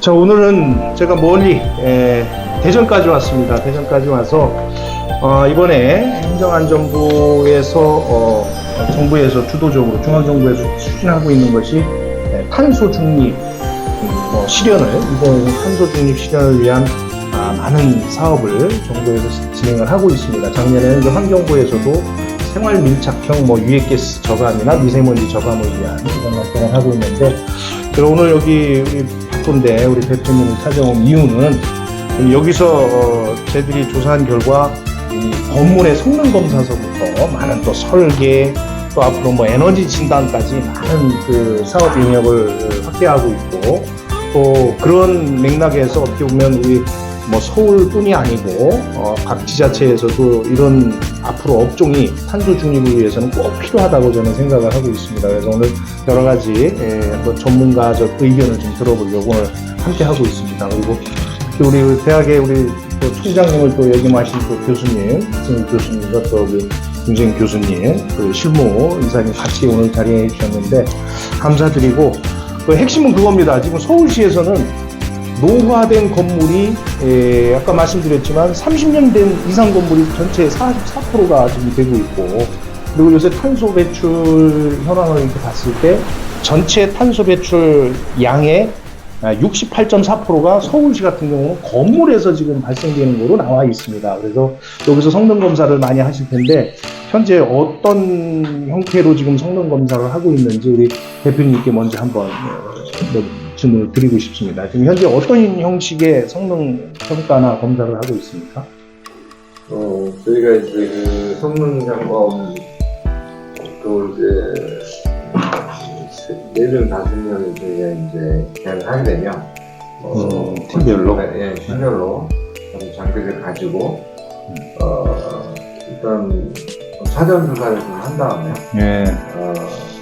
자 오늘은 제가 멀리 에, 대전까지 왔습니다. 대전까지 와서 어, 이번에 행정안전부에서 어, 정부에서 주도적으로 중앙정부에서 추진하고 있는 것이 에, 탄소 중립 음, 뭐 실현을 이번 탄소 중립 실현을 위한 아, 많은 사업을 정부에서 진행을 하고 있습니다. 작년에는 그 환경부에서도 생활 밀착형 뭐 유해가스 저감이나 미세먼지 저감을 위한 이런 활동을 하고 있는데 그럼 오늘 여기 바쁜데 우리 대표님을 찾아온 이유는 여기서 어, 저희들이 조사한 결과 이 건물의 성능 검사서부터 많은 또 설계 또 앞으로 뭐 에너지 진단까지 많은 그 사업 영역을 확대하고 있고 또 그런 맥락에서 어떻게 보면 우리 뭐 서울뿐이 아니고 어, 각 지자체에서도 이런 앞으로 업종이 탄소 중립을 위해서는 꼭 필요하다고 저는 생각을 하고 있습니다. 그래서 오늘 여러 가지 에, 뭐 전문가적 의견을 좀 들어보려고 오늘 함께 하고 있습니다. 그리고 또 우리 대학의 우리 또 총장님을 또 역임하신 또 교수님, 승 교수님과 또 우리 김정 교수님, 그 실무 이사님 같이 오늘 자리에 주셨는데 감사드리고 그 핵심은 그겁니다. 지금 서울시에서는 노후화된 건물이 에, 아까 말씀드렸지만 30년 된 이상 건물이 전체 44%가 지금 되고 있고 그리고 요새 탄소 배출 현황을 이렇게 봤을 때 전체 탄소 배출 양의 68.4%가 서울시 같은 경우는 건물에서 지금 발생되는 거로 나와 있습니다. 그래서 여기서 성능 검사를 많이 하실 텐데 현재 어떤 형태로 지금 성능 검사를 하고 있는지 우리 대표님께 먼저 한번 질문을 드리고 싶습니다. 지금 현재 어떤 형식의 성능 평가나 검사를 하고 있습니까? 어, 저희가 이제 그 성능 점검, 또 이제, 네명 다섯 명이 저희가 이제 계약을 하게 되면, 어, 음, 팀별로? 예, 팀별로 좀 장비를 가지고, 어, 일단 사전 조사를 좀 한 다음에, 예. 어,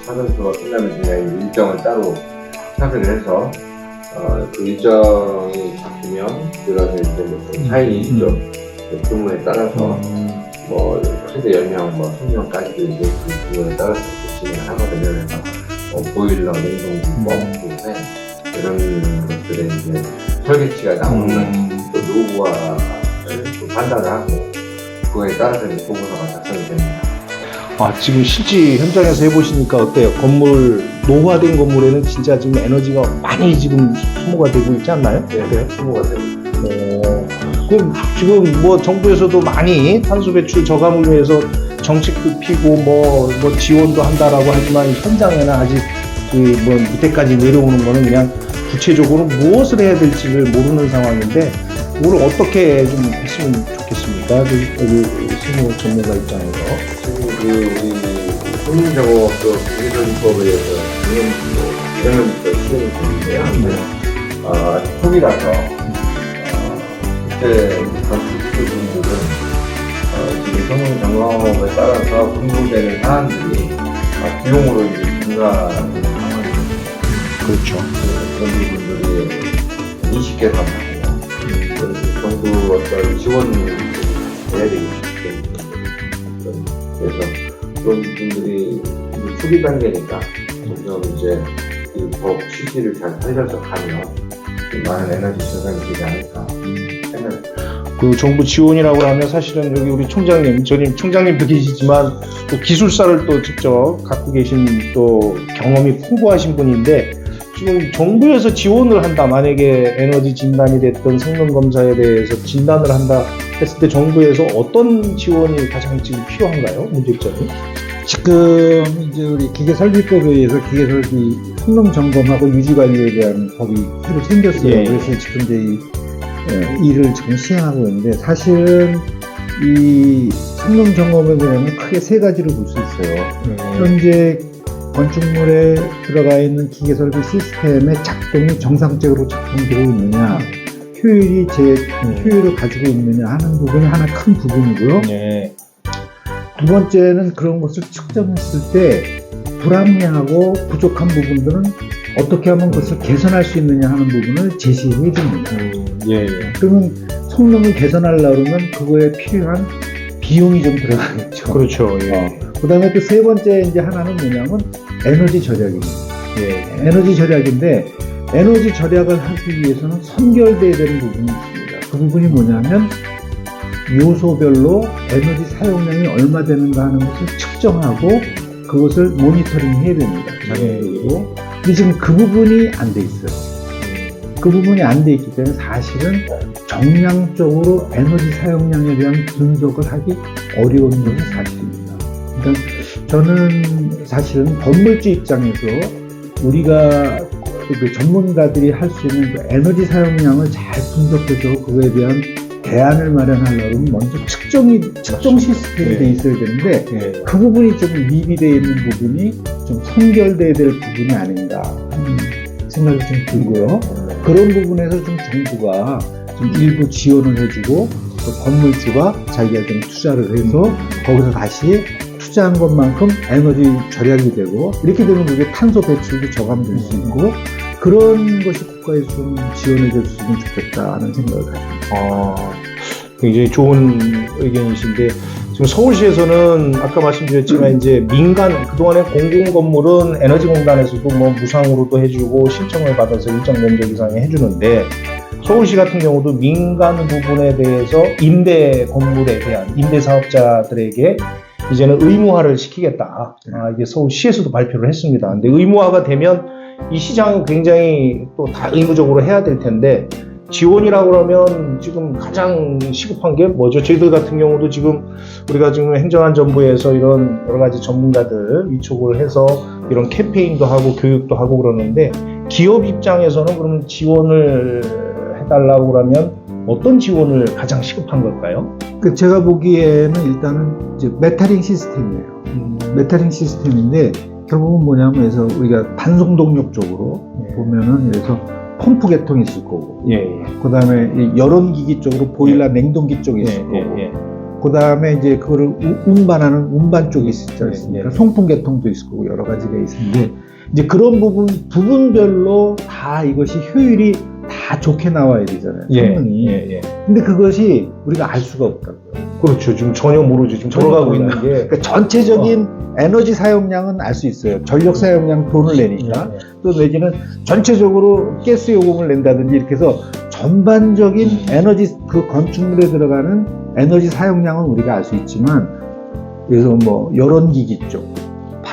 사전 조사가 끝나면 저희가 일정을 따로 섭외를 해서, 어, 그 일정이 잡히면 들어가서 이제 뭐 차이 있죠. 그 규모에 따라서 뭐 최대 10명, 뭐 10명까지도 이제 그 규모에 따라서 진행을 하거든요. 그래서 뭐 보일러, 냉동기, 펌프, 팬 이런 것들의 이제 설계치가 나오는 음, 또 노후화를 또 판단을 하고 그거에 따라서 이제 보고서가 작성이 됩니다. 아, 지금 실제 현장에서 해보시니까 어때요? 건물, 노후화된 건물에는 진짜 지금 에너지가 많이 지금 소모가 되고 있지 않나요? 네, 규모가 됩니다. 어, 그럼 지금 뭐 정부에서도 많이 탄소 배출 저감을 위해서 정책도 피고 뭐, 뭐 지원도 한다라고 하지만 현장에는 아직 그뭐 밑에까지 내려오는 거는 그냥 구체적으로 무엇을 해야 될지를 모르는 상황인데 이걸 어떻게 좀 했으면 좋겠습니까? 그, 여기 실무 전문가 입장에서. 그 우리 손민정업도 기계전법에 의해서 작년 1년부터 시행이 됐는데요. 근데 아, 초기라서 어, 그때 건축주분들은 어, 지금 성능 점검에 따라서 분분되는 사안들이 아, 비용으로 이제 증가하는 상황입니다. 그렇죠. 그런 부분들이 인식해 가지고 정부 어떤 지원을 해야 되기 때문에 그래서 그런 부분들이 초기 단계니까 점점 이제 이법 취지를 잘 살려서 가면 좀 많은 에너지 절감이 되지 않을까. 그 정부 지원이라고 하면 사실은 여기 우리 총장님, 전임 총장님도 계시지만 또 기술사를 또 직접 갖고 계신 또 경험이 풍부하신 분인데 지금 정부에서 지원을 한다. 만약에 에너지 진단이 됐던 성능 검사에 대해서 진단을 한다 했을 때 정부에서 어떤 지원이 가장 지금 필요한가요? 문제점이? 지금 이제 우리 기계설비법에 의해서 기계설비 성능 점검하고 유지 관리에 대한 법이 새로 생겼어요. 예. 그래서 지금 이제 이 어, 일을 지금 시행하고 있는데 사실은 이 성능 점검에 대해서는 크게 세 가지로 볼 수 있어요. 현재 건축물에 들어가 있는 기계 설비 시스템의 작동이 정상적으로 작동되고 있느냐, 효율이 제 효율을 가지고 있느냐 하는 부분이 하나 큰 부분이고요. 네. 두 번째는 그런 것을 측정했을 때 불합리하고 부족한 부분들은 어떻게 하면 그것을 개선할 수 있느냐 하는 부분을 제시해 줍니다. 음, 예, 예. 그러면 성능을 개선하려면 그거에 필요한 비용이 좀 들어가겠죠. 그렇죠. 예. 그 다음에 또 세 번째 이제 하나는 뭐냐면 에너지 절약입니다. 예. 에너지 절약인데 에너지 절약을 하기 위해서는 선결돼야 되는 부분이 있습니다. 그 부분이 뭐냐면 요소별로 에너지 사용량이 얼마 되는가 하는 것을 측정하고 그것을 모니터링 해야 됩니다. 장기적으로. 근데 지금 그 부분이 안 돼 있어요. 그 부분이 안 돼 있기 때문에 사실은 정량적으로 에너지 사용량에 대한 분석을 하기 어려운 것이 사실입니다. 그러니까 저는 사실은 건물주 입장에서 우리가 그 전문가들이 할 수 있는 그 에너지 사용량을 잘 분석해서 그거에 대한 대안을 마련하려면 먼저 측정이 측정 시스템이 네. 돼 있어야 되는데 예. 그 부분이 좀 미비되어 있는 부분이 좀 선결돼야 될 부분이 아닌가 하는 생각이 좀 들고요. 그런 부분에서 좀 정부가 좀 일부 지원을 해주고 또 건물주가 자기가 좀 투자를 해서 거기서 다시 투자한 것만큼 에너지 절약이 되고 이렇게 되면 그게 탄소 배출도 저감될 수 있고 그런 것이 국가에서 좀 지원해 줬으면 좋겠다 하는 생각을 가집니다. 아, 굉장히 좋은 의견이신데 지금 서울시에서는 아까 말씀드렸지만 이제 민간 그동안에 공공 건물은 에너지 공단에서도 뭐 무상으로도 해주고 신청을 받아서 일정 면적 이상에 해주는데 서울시 같은 경우도 민간 부분에 대해서 임대 건물에 대한 임대 사업자들에게 이제는 의무화를 시키겠다. 아, 이게 서울시에서도 발표를 했습니다. 근데 의무화가 되면 이 시장은 굉장히 또 다 의무적으로 해야 될 텐데 지원이라고 그러면 지금 가장 시급한 게 뭐죠? 저희들 같은 경우도 지금 우리가 지금 행정안전부에서 이런 여러 가지 전문가들 위촉을 해서 이런 캠페인도 하고 교육도 하고 그러는데 기업 입장에서는 그러면 지원을 해달라고 그러면 어떤 지원을 가장 시급한 걸까요? 그 제가 보기에는 일단은 이제 메타링 시스템이에요. 메타링 시스템인데 결국은 뭐냐면 그래서 우리가 반송 동력 쪽으로 예. 보면은 그래서 펌프 계통이 있을 거고 예, 예. 그 다음에 이 열온기기 쪽으로 보일러 냉동기 쪽이 있을 예, 거고 예, 예. 그 다음에 이제 그거를 우- 운반하는 운반 쪽이 있지 않습니까? 예, 예. 송풍 계통도 있을 거고 여러 가지가 있는데 이제 그런 부분 부분별로 다 이것이 효율이 다 좋게 나와야 되잖아요. 예, 성능이. 예, 예. 근데 그것이 우리가 알 수가 없다고요. 그렇죠. 지금 전혀 모르죠. 지금 전혀 돌아가고 몰라요. 있는 게. 그러니까 전체적인 에너지 사용량은 알 수 있어요. 전력 사용량 돈을 내니까. 예, 예. 또 내지는 전체적으로 가스 요금을 낸다든지 이렇게 해서 전반적인 에너지 그 건축물에 들어가는 에너지 사용량은 우리가 알 수 있지만 그래서 뭐 열원기기 쪽,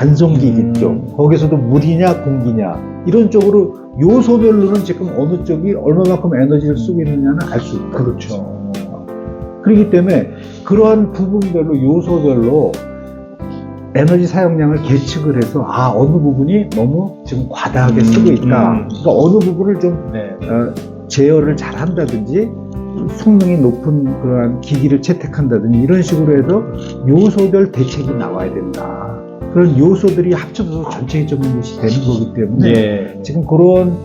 반송기기 음. 쪽 거기서도 물이냐 공기냐 이런 쪽으로 요소별로는 지금 어느 쪽이 얼마만큼 에너지를 쓰고 있느냐는 알 수 있고 그렇죠. 그렇기 때문에 그러한 부분별로 요소별로 에너지 사용량을 계측을 해서 아 어느 부분이 너무 지금 과다하게 음, 쓰고 있다. 음. 그러니까 어느 부분을 좀 네. 어, 제어를 잘 한다든지 성능이 높은 그러한 기기를 채택한다든지 이런 식으로 해서 요소별 대책이 나와야 된다. 그런 요소들이 합쳐져서 전체적인 것이 되는 거기 때문에 예. 지금 그런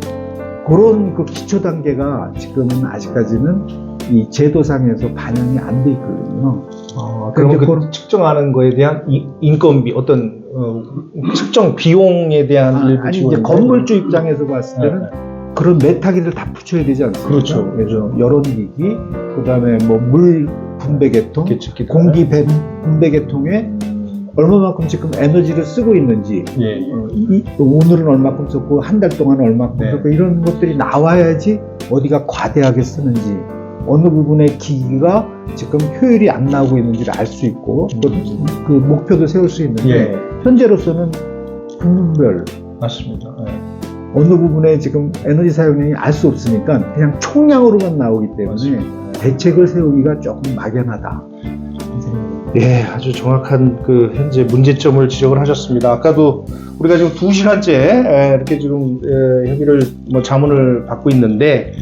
그런 그 기초 단계가 지금은 아직까지는 이 제도상에서 반영이 안 돼 있거든요. 아, 그럼 그 그런- 측정하는 거에 대한 이- 인건비 어떤 어, 측정 비용에 대한 일부 아니 이제? 건물주 입장에서 봤을 때는 네, 그런 메타기를 다 붙여야 되지 않습니까? 그렇죠. 그래서 열온기기, 그다음에 뭐 물 분배 계통, 계측기 공기 배- 분배 계통에 얼마만큼 지금 에너지를 쓰고 있는지 예, 예. 어, 이- 오늘은 얼마큼 썼고 한 달 동안 얼마큼 네. 썼고 이런 것들이 나와야지 어디가 과대하게 쓰는지 어느 부분의 기기가 지금 효율이 안 나오고 있는지를 알 수 있고 또 그 목표도 세울 수 있는데 예, 현재로서는 부분별 맞습니다. 예. 어느 부분에 지금 에너지 사용량이 알 수 없으니까 그냥 총량으로만 나오기 때문에 맞습니다. 대책을 세우기가 조금 막연하다. 예, 아주 정확한 그 현재 문제점을 지적을 하셨습니다. 아까도 우리가 지금 두 시간째 예, 이렇게 지금 예, 협의를 뭐 자문을 받고 있는데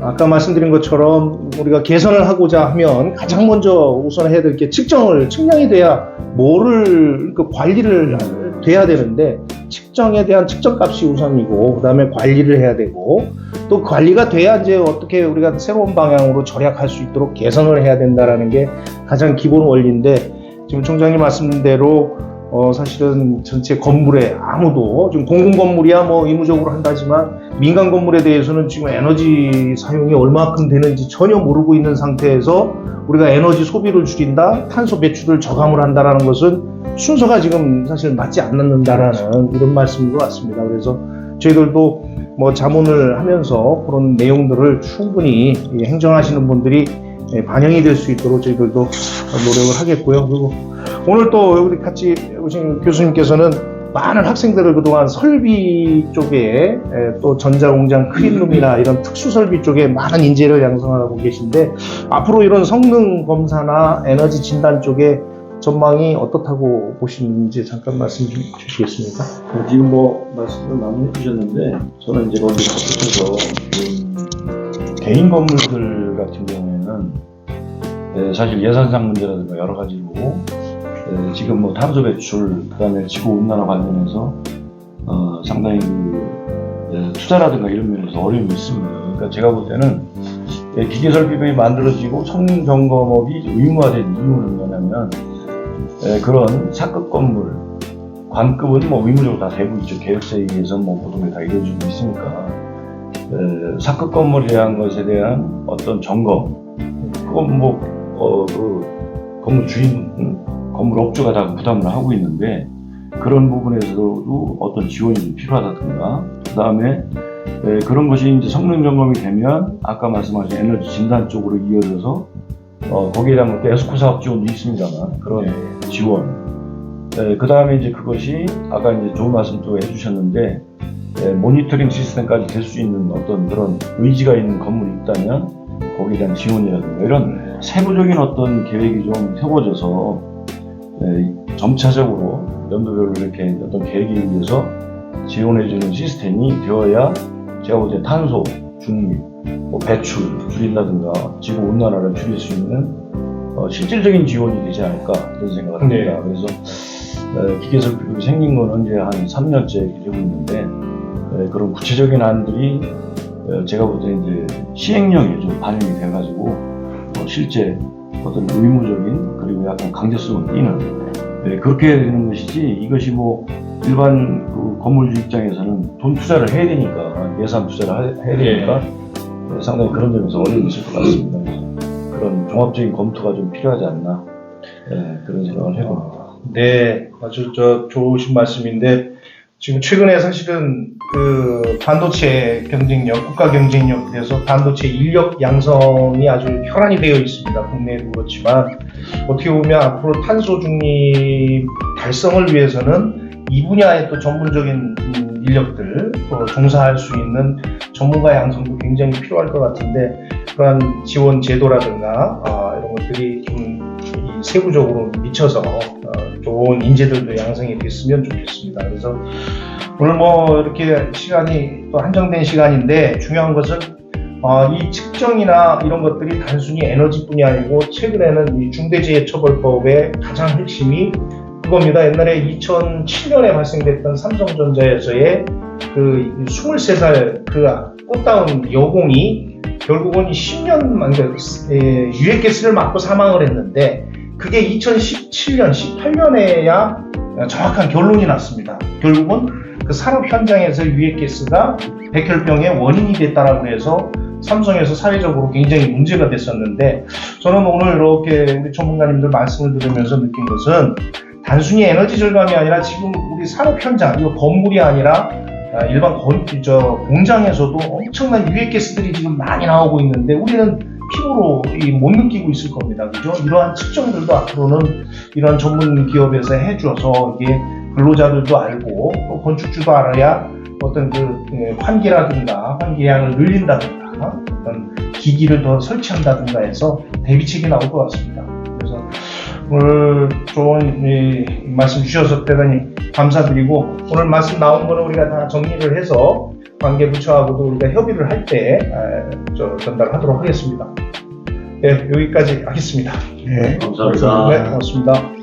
아까 말씀드린 것처럼 우리가 개선을 하고자 하면 가장 먼저 우선 해야 될 게 측정을 측량이 돼야 뭐를 그 관리를 돼야 되는데 측정에 대한 측정값이 우선이고 그다음에 관리를 해야 되고 또 관리가 돼야 이제 어떻게 우리가 새로운 방향으로 절약할 수 있도록 개선을 해야 된다라는 게 가장 기본 원리인데 지금 총장님 말씀대로 어 사실은 전체 건물에 아무도 지금 공공 건물이야 뭐 의무적으로 한다지만 민간 건물에 대해서는 지금 에너지 사용이 얼마큼 되는지 전혀 모르고 있는 상태에서 우리가 에너지 소비를 줄인다, 탄소 배출을 저감을 한다라는 것은 순서가 지금 사실 맞지 않는다라는 이런 말씀인 것 같습니다. 그래서 저희들도 뭐 자문을 하면서 그런 내용들을 충분히 이 행정하시는 분들이 예, 반영이 될 수 있도록 저희들도 노력을 하겠고요. 그리고 오늘 또 우리 같이 오신 교수님께서는 많은 학생들을 그동안 설비 쪽에 예, 또 전자공장 클린룸이나 이런 특수 설비 쪽에 많은 인재를 양성하고 계신데 앞으로 이런 성능 검사나 에너지 진단 쪽에 전망이 어떻다고 보시는지 잠깐 말씀 좀 주시겠습니까? 어, 지금 뭐 말씀을 많이 해주셨는데 저는 이제 거기 그 개인 건물들 같은 경우에는 에, 사실 예산상 문제라든가 여러 가지로 에, 지금 뭐 탄소 배출 그다음에 지구 온난화 관련해서 어, 상당히 그, 에, 투자라든가 이런 면에서 어려움이 있습니다. 그러니까 제가 볼 때는 에, 기계 설비가 만들어지고 성능 점검업이 의무화된 이유는 뭐냐면 에, 그런 사급 건물 관급은 뭐 의무적으로 다 되고 있죠. 계획서에 의해서 뭐 보통에 다 이루어지고 있으니까. 에, 사급 건물에 대한 것에 대한 어떤 점검, 그건 뭐, 어, 그, 건물 주인, 음, 건물 업주가 다 부담을 하고 있는데, 그런 부분에서도 어떤 지원이 좀 필요하다든가, 그 다음에 그런 것이 이제 성능 점검이 되면, 아까 말씀하신 에너지 진단 쪽으로 이어져서, 어, 거기에 대한 에스코 사업 지원도 있습니다만, 그런 지원, 그 다음에 이제 그것이 아까 이제 좋은 말씀 또 해주셨는데 예, 모니터링 시스템까지 될 수 있는 어떤 그런 의지가 있는 건물이 있다면 거기에 대한 지원이라든가 이런 세부적인 어떤 계획이 좀 세워져서 예, 점차적으로 연도별로 이렇게 어떤 계획에 의해서 지원해주는 시스템이 되어야 제가 볼때 탄소 중립, 뭐 배출 줄인다든가 지구 온난화를 줄일 수 있는 어, 실질적인 지원이 되지 않을까 그런 생각을 합니다. 네. 그래서 어, 기계설비가 생긴 거는 이제 한 3년째 되고 있는데 어, 그런 구체적인 안들이 어, 제가 볼 때 이제 시행령에 좀 반영이 돼가지고 어, 실제 어떤 의무적인 그리고 약간 강제성을 띠는 네, 그렇게 되는 것이지 이것이 뭐 일반 그 건물주 입장에서는 돈 투자를 해야 되니까 예산 투자를 하- 해야 되니까 네, 상당히 그런 점에서 어려움이 있을 것 같습니다. 그런 종합적인 검토가 좀 필요하지 않나 네, 그런 생각을 해봅니다. 네, 아주 저 좋으신 말씀인데 지금 최근에 사실은 그 반도체 경쟁력, 국가 경쟁력 그래서 반도체 인력 양성이 아주 혈안이 되어 있습니다. 국내에도 그렇지만 어떻게 보면 앞으로 탄소 중립 달성을 위해서는 이 분야의 또 전문적인 음, 인력들 또 종사할 수 있는 전문가 양성도 굉장히 필요할 것 같은데 그러한 지원 제도라든가 아, 이런 것들이 좀이 세부적으로 미쳐서 어, 좋은 인재들도 양성이 됐으면 좋겠습니다. 그래서 오늘 뭐 이렇게 시간이 또 한정된 시간인데 중요한 것은 어, 이 측정이나 이런 것들이 단순히 에너지뿐이 아니고 최근에는 이 중대재해처벌법의 가장 핵심이 그겁니다. 옛날에 2007년에 발생됐던 삼성전자에서의 그 23살 그 꽃다운 여공이 결국은 10년 만 예, 유해 가스를 맞고 사망을 했는데 그게 2017년, 18년에야 정확한 결론이 났습니다. 결국은 그 산업 현장에서 유해 가스가 백혈병의 원인이 됐다라고 해서 삼성에서 사회적으로 굉장히 문제가 됐었는데 저는 오늘 이렇게 우리 전문가님들 말씀을 들으면서 느낀 것은 단순히 에너지 절감이 아니라 지금 우리 산업 현장, 이거 건물이 아니라 아, 일반 건, 저 공장에서도 엄청난 유해가스들이 지금 많이 나오고 있는데 우리는 피부로 이못 느끼고 있을 겁니다. 그죠? 이러한 측정들도 앞으로는 이런 전문 기업에서 해줘서 이게 근로자들도 알고 또 건축주도 알아야 어떤 그 예, 환기라든가 환기량을 늘린다든가 어떤 기기를 더 설치한다든가 해서 대비책이 나올 것 같습니다. 그래서 오늘 좋은 이 말씀 주셔서 대단히 감사드리고 오늘 말씀 나온 거는 우리가 다 정리를 해서 관계 부처하고도 우리가 협의를 할 때 전달하도록 하겠습니다. 네, 여기까지 하겠습니다. 네. 감사합니다. 네, 고맙습니다.